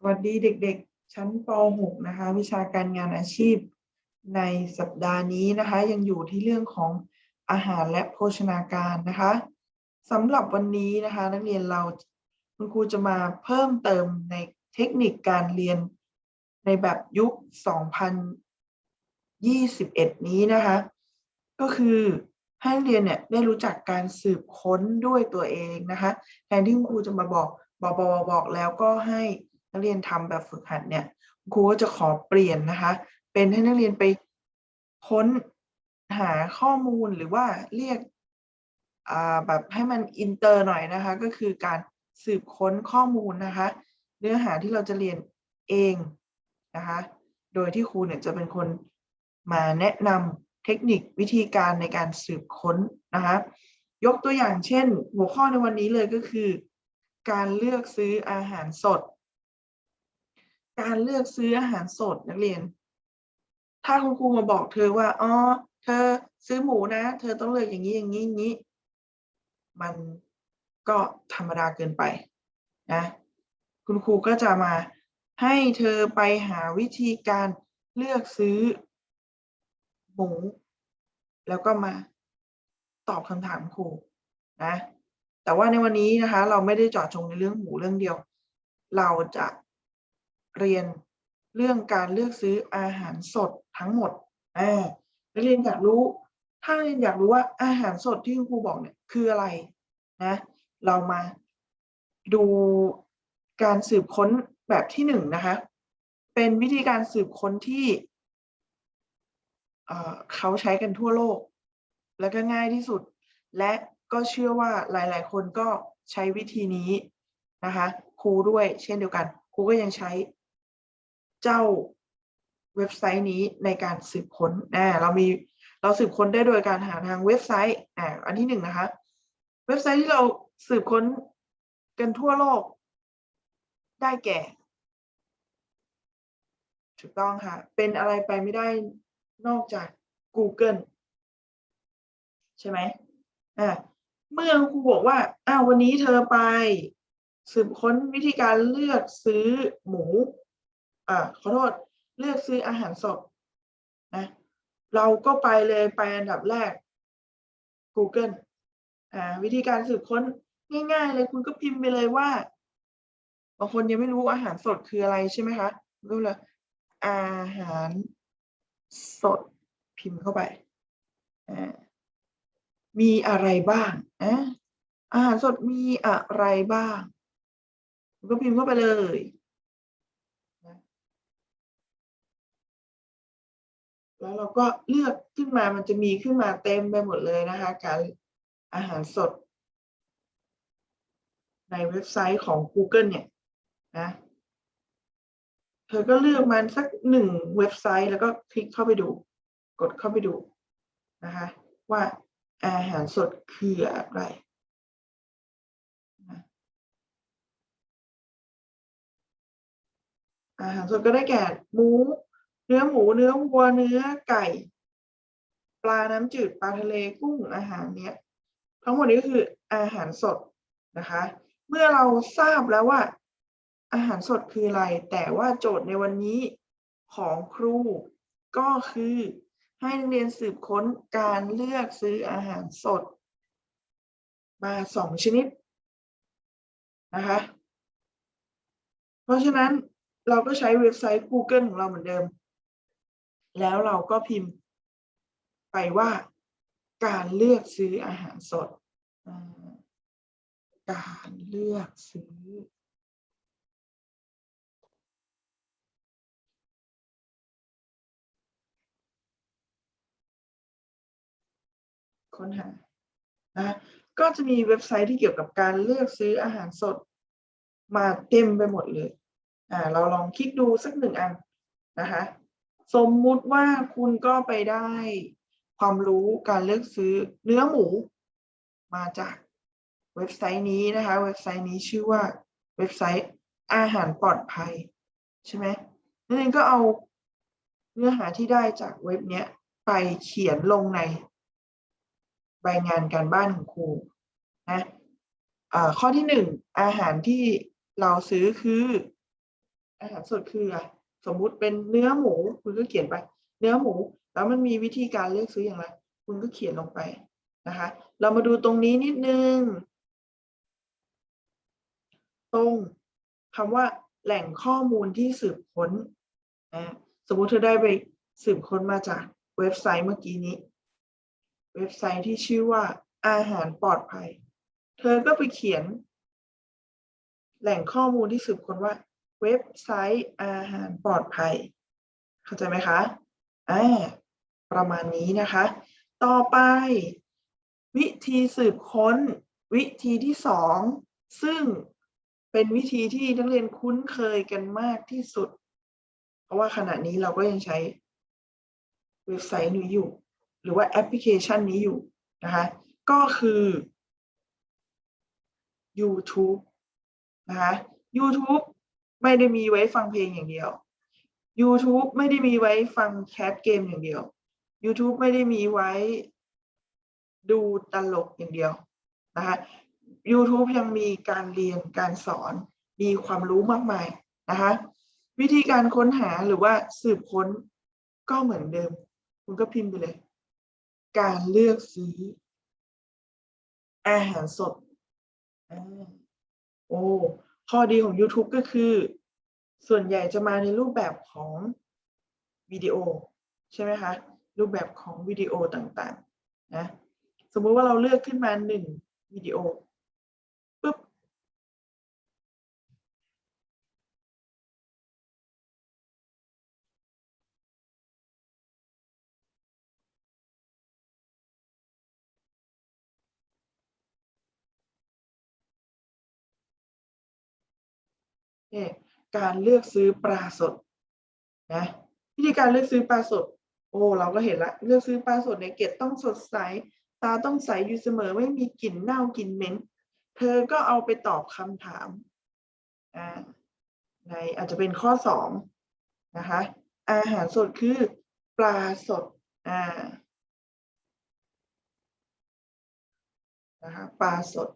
สวัสดีเด็กๆ ชั้นป .6 นะคะ วิชาการงานอาชีพ ในสัปดาห์นี้นะคะ ยังอยู่ที่เรื่องของอาหารและโภชนาการนะคะสำหรับวันนี้นะคะ นักเรียนเราคุณครูจะมาเพิ่มเติมในเทคนิคการเรียนในแบบยุค 2021 นี้นะคะ ก็คือให้นักเรียนเนี่ยได้รู้จักการสืบค้นด้วยตัวเองนะคะแทนที่คุณครูจะมาบอกบอกบอกบอกแล้วก็ให้ นักเรียนทำแบบฝึกหัดเนี่ยครูก็จะขอเปลี่ยนนะคะ เป็นให้นักเรียนไปค้นหาข้อมูลหรือว่าเรียกแบบให้มันอินเตอร์หน่อยนะคะ ก็คือการสืบค้นข้อมูลนะคะ เนื้อหาที่เราจะเรียนเองนะคะ โดยที่ครูเนี่ยจะเป็นคนมาแนะนำเทคนิควิธีการในการสืบค้นนะคะ ยกตัวอย่างเช่น หัวข้อในวันนี้เลยก็คือ การเลือกซื้ออาหารสด การเลือกซื้ออาหารสดนักเรียน ถ้าคุณครูมาบอกเธอว่าอ๋อเธอซื้อหมูนะ เธอต้องเลือกอย่างนี้อย่างนี้อย่างนี้ มันก็ธรรมดาเกินไปนะ คุณครูก็จะมาให้เธอไปหาวิธีการเลือกซื้อหมู แล้วก็มาตอบคำถามครูนะ แต่ว่าในวันนี้นะคะ เราไม่ได้จาะจงในเรื่องหมูเรื่องเดียว เราจะ เรียนเรื่องการเลือกซื้ออาหารสดทั้งหมดอ่านักเรียนอยากรู้ ถ้าเรียนอยากรู้ว่าอาหารสดที่ครูบอกเนี่ยคืออะไรนะ เรามาดูการสืบค้นแบบที่หนึ่งนะคะ เป็นวิธีการสืบค้นที่เอ่อเขาใช้กันทั่วโลก และก็ง่ายที่สุด และก็เชื่อว่าหลาย ๆ คนก็ใช้วิธีนี้นะคะ ครูด้วยเช่นเดียวกัน ครูก็ยังใช้ เจ้าเว็บไซต์นี้ในการสืบค้นอ่าเรามีเราสืบค้นได้โดยการหาทางเว็บไซต์อ่าอันที่หนึ่งนะคะ เว็บไซต์ที่เราสืบค้นกันทั่วโลก ได้แก่ ถูกต้องค่ะ เป็นอะไรไปไม่ได้นอกจาก Google ใช่ไหมอ่าเมื่อครูบอกว่าอ้าววันนี้เธอไป สืบค้นวิธีการเลือกซื้อหมู อ่าขอโทษเลือกซื้ออาหารสดนะเราก็ไปเลยไปอันดับแรก Google อ่าวิธีการสืบค้นง่าย ๆ เลยคุณก็พิมพ์ไปเลยว่าบางคนยังไม่รู้อาหารสดคืออะไรใช่ไหมคะรู้เลยอาหารสดพิมพ์เข้าไปอ่ามีอะไรบ้างอะอาหารสดมีอะไรบ้างคุณก็พิมพ์เข้าไปเลย แล้วเราก็เลือกขึ้นมามันจะมีขึ้นมาเต็มไปหมดเลยนะคะการอาหารสด ในเว็บไซต์ของ Google เนี่ยนะเธอก็เลือกมันสักหนึ่งเว็บไซต์แล้วก็คลิกเข้าไปดู กดเข้าไปดูนะคะว่าอาหารสดคืออะไรอาหารสดก็ได้แก่หมู เนื้อหมูเนื้อวัวเนื้อไก่ ปลาน้ำจืดปลาทะเลกุ้งอาหารเนี้ยทั้งหมดนี้ก็คืออาหารสดนะคะ เมื่อเราทราบแล้วว่า อาหารสดคืออะไร แต่ว่าโจทย์ในวันนี้ของครูก็คือให้นักเรียนสืบค้นการเลือกซื้ออาหารสด มาสองชนิดนะคะ เพราะฉะนั้นเราก็ใช้เว็บไซต์ Google ของเราเหมือนเดิม แล้วเราก็พิมพ์ไปว่าการเลือกซื้ออาหารสด การเลือกซื้อ ค้นหานะก็จะมีเว็บไซต์ที่เกี่ยวกับการเลือกซื้ออาหารสด มาเต็มไปหมดเลย อ่า เราลองคลิกดูสักหนึ่งอันนะคะ สมมุติว่าคุณก็ไปได้ความรู้การเลือกซื้อเนื้อหมู มาจากเว็บไซต์นี้นะคะ เว็บไซต์นี้ชื่อว่าเว็บไซต์อาหารปลอดภัย ใช่ไหมนักเรียนก็เอาเนื้อหาที่ได้จากเว็บเนี้ยไปเขียนลงใน ใบงานการบ้านของครูนะอ่าข้อที่หนึ่งอาหารที่เราซื้อคือ อาหารสดคืออะไร สมมุติเป็นเนื้อหมู คุณก็เขียนไป เนื้อหมู แล้วมันมีวิธีการเลือกซื้ออย่างไร คุณก็เขียนลงไปนะคะ เรามาดูตรงนี้นิดนึง ตรงคำว่าแหล่งข้อมูลที่สืบค้นอ่าสมมุติเธอได้ไปสืบค้นมาจากเว็บไซต์เมื่อกี้นี้ เว็บไซต์ที่ชื่อว่าอาหารปลอดภัย เธอก็ไปเขียน แหล่งข้อมูลที่สืบค้นว่า เว็บไซต์อาหารปลอดภัย เข้าใจไหมคะอ่าประมาณนี้นะคะ ต่อไป วิธีสืบค้น วิธีที่สองซึ่งเป็นวิธีที่นักเรียนคุ้นเคยกันมากที่สุด เพราะว่าขณะนี้เราก็ยังใช้เว็บไซต์นี้อยู่ หรือว่าแอปพลิเคชันนี้อยู่นะคะ ก็คือ YouTube นะคะ YouTube ไม่ได้มีไว้ฟังเพลงอย่างเดียว YouTube ไม่ได้มีไว้ฟังแคสเกมอย่างเดียว YouTube ไม่ได้มีไว้ดูตลกอย่างเดียวนะคะ YouTube ยังมีการเรียนการสอนมีความรู้มากมายนะคะ วิธีการค้นหาหรือว่าสืบค้นก็เหมือนเดิม คุณก็พิมพ์ไปเลย การเลือกซื้อ อาหารสดอโอ้ ข้อดีของ YouTube ก็คือ ส่วนใหญ่จะมาในรูปแบบของวิดีโอ ใช่ไหมคะ รูปแบบของวิดีโอต่างๆนะสมมุติว่าเราเลือกขึ้นมาหนึ่งวิดีโอ เนี่ยการเลือกซื้อปลาสดนะวิธีการเลือกซื้อปลาสด โอ้เราก็เห็นละเลือกซื้อปลาสดในยเกล็ดต้องสดใส ตาต้องใสอยู่เสมอไม่มีกลิ่นเน่ากลิ่นเหม็นเธอก็เอาไปตอบคำถามอ่าในอาจจะเป็นข้อสองนะคะอาหารสดคือปลาสดอ่านะคะปลาสด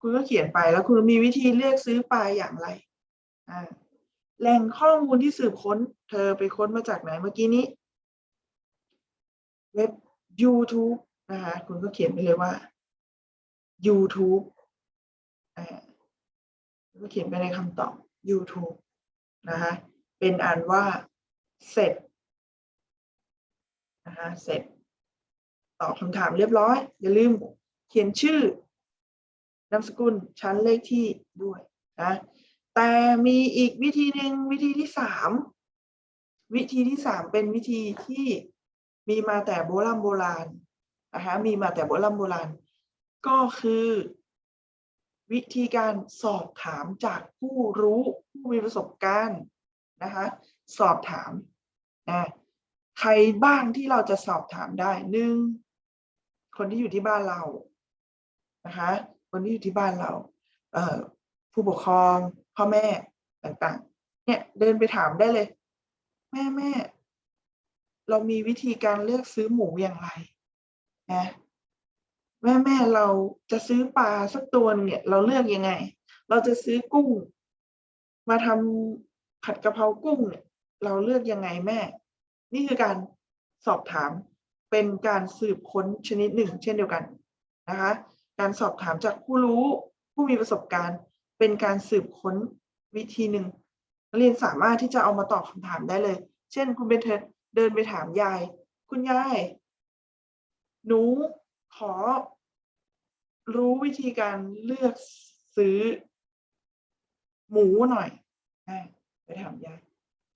คุณก็เขียนไปแล้วคุณมีวิธีเลือกซื้อปลาอย่างไรอ่าแหล่งข้อมูลที่สืบค้น เธอไปค้นมาจากไหนเมื่อกี้นี้ เว็บ YouTube นะคะคุณก็เขียนไปเลยว่า YouTube อ่าก็เขียนไปในคำตอบ YouTube นะคะเป็นอันว่าเสร็จนะคะเสร็จตอบคำถามเรียบร้อย อย่าลืมเขียนชื่อ นามสกุลชั้นเลขที่ด้วยนะแต่มีอีกวิธีหนึ่งวิธีที่สามวิธีที่สามเป็นวิธีที่มีมาแต่โบราณโบราณนะคะมีมาแต่โบราณโบราณ ก็คือ วิธีการสอบถามจากผู้รู้ผู้มีประสบการณ์นะคะสอบถามนะใครบ้างที่เราจะสอบถามได้หนึ่งคนที่อยู่ที่บ้านเรานะคะ คนที่อยู่ที่บ้านเราเอผู้ปกครองพ่อแม่ต่างๆ เนี่ยเดินไปถามได้เลย แม่แม่ เรามีวิธีการเลือกซื้อหมูอย่างไรนะแม่แม่เราจะซื้อปลาสักตัวเนี่ย เราเลือกยังไง เราจะซื้อกุ้ง มาทำผัดกะเพรากุ้งเนี่ย เราเลือกยังไงแม่ นี่คือการสอบถามเป็นการสืบค้นชนิดหนึ่ง เช่นเดียวกันนะคะ การสอบถามจากผู้รู้ผู้มีประสบการณ์ เป็นการสืบค้นวิธีหนึ่งนักเรียนสามารถที่จะเอามาตอบคำถามได้เลย เช่น คุณเบนเทนเดินไปถามยาย คุณยาย หนูขอ รู้วิธีการเลือกซื้อ หมูหน่อยไปถามยาย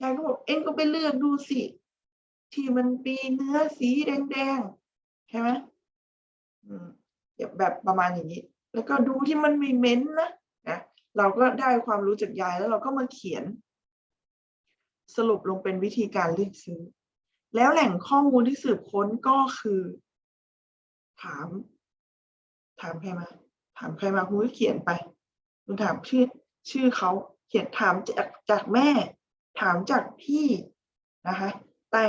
ยายก็บอกเอ็งก็ไปเลือกดูสิที่มันมีเนื้อสีแดงๆใช่ไหมอืม แบบประมาณอย่างนี้ แล้วก็ดูที่มันมีเม้นต์นะนะเราก็ได้ความรู้จากยายแล้วเราก็มาเขียน สรุปลงเป็นวิธีการเลือกซื้อ แล้วแหล่งข้อมูลที่สืบค้นก็คือ ถาม ถามใครมา ถามใครมาคุณก็เขียนไปคุณถามชื่อชื่อเขาเขียนถามจากจากแม่ ถามจากพี่นะคะ แต่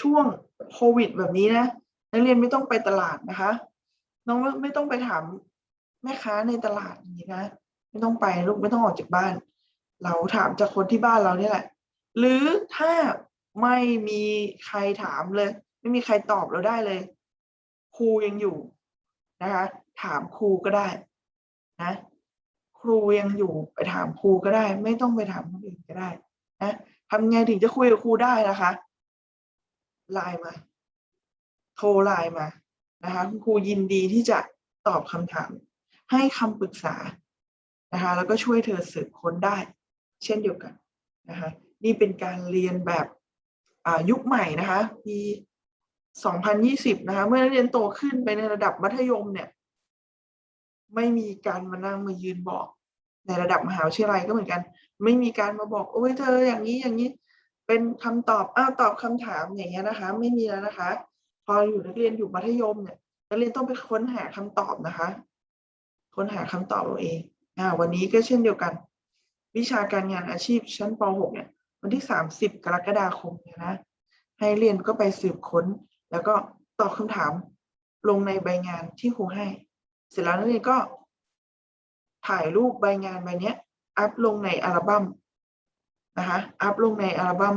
ช่วงโควิดแบบนี้นะนักเรียนไม่ต้องไปตลาดนะคะ น้องไม่ต้องไปถามแม่ค้าในตลาดอย่างนี้นะไม่ต้องไปลูกไม่ต้องออกจากบ้าน เราถามจากคนที่บ้านเราเนี่ยแหละ หรือถ้าไม่มีใครถามเลย ไม่มีใครตอบเราได้เลย ครูยังอยู่นะคะ ถามครูก็ได้นะครูยังอยู่ไปถามครูก็ได้ ไม่ต้องไปถามคนอื่นก็ได้นะทำไงถึงจะคุยกับครูได้นะคะไลน์มา โทรไลน์มา นะคะคุณครูยินดีที่จะตอบคำถาม ให้คำปรึกษานะคะแล้วก็ช่วยเธอสืบค้นได้ เช่นเดียวกันนะคะนี่เป็นการเรียนแบบยุคใหม่นะคะปี 2020 นะคะเมื่อนักเรียนโตขึ้นไปในระดับมัธยมเนี่ย ไม่มีการมานั่งมายืนบอก ในระดับมหาวิทยาลัยก็เหมือนกัน ไม่มีการมาบอกโอ้ยเธออย่างนี้อย่างนี้เป็นคำตอบอ้าวตอบคำถามอย่างเงี้ยนะคะ ไม่มีแล้วนะคะ พออยู่นักเรียนอยู่มัธยมเนี่ยนักเรียนต้องไปค้นหาคำตอบนะคะ ค้นหาคำตอบเอาเองอ่าวันนี้ก็เช่นเดียวกัน วิชาการงานอาชีพชั้นป .6 เนี่ย วันที่ 30 กรกฎาคมเนี่ยนะ ให้เรียนก็ไปสืบค้น แล้วก็ตอบคำถามลงในใบงานที่ครูให้ เสร็จแล้วนักเรียนก็ ถ่ายรูปใบงานใบเนี้ยอัพลงในอัลบั้มนะคะ อัพลงในอัลบั้ม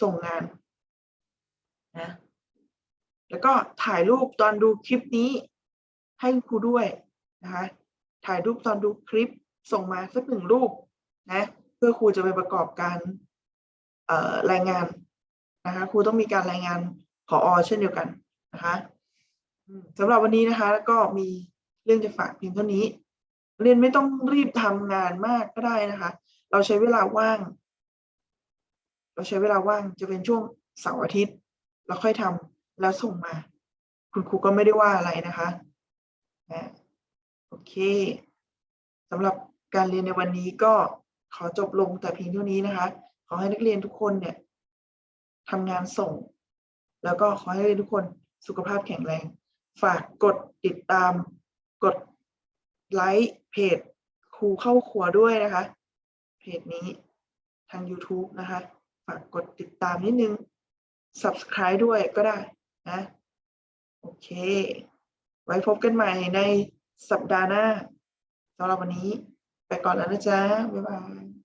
ส่งงานนะ แล้วก็ถ่ายรูปตอนดูคลิปนี้ ให้ครูด้วยนะคะถ่ายรูปตอนดูคลิปส่งมาสักหนึ่งรูปนะเพื่อครูจะไปประกอบการรายงานนะคะครูต้องมีการรายงานผออเช่นเดียวกันนะคะสำหรับวันนี้นะคะก็มีเรื่องจะฝากเพียงเท่านี้ เรียนไม่ต้องรีบทำงานมากก็ได้นะคะ เราใช้เวลาว่าง เราใช้เวลาว่างจะเป็นช่วงเสาร์อาทิตย์ เราค่อยทำ แล้วส่งมา คุณครูก็ไม่ได้ว่าอะไรนะคะนะโอเคสำหรับการเรียนในวันนี้ก็ขอจบลงแต่เพียงเท่านี้นะคะ ขอให้นักเรียนทุกคนเนี่ยทำงานส่ง แล้วก็ขอให้นักเรียนทุกคนสุขภาพแข็งแรง ฝากกดติดตาม กดไลค์เพจครูเข้าครัวด้วยนะคะ เพจนี้ทาง YouTube นะคะ ฝากกดติดตามนิดนึง subscribe ด้วยก็ได้ นะโอเค ไว้พบกันใหม่ในสัปดาห์หน้าสำหรับวันนี้ ไปก่อนแล้วนะจ๊ะ บ๊ายบาย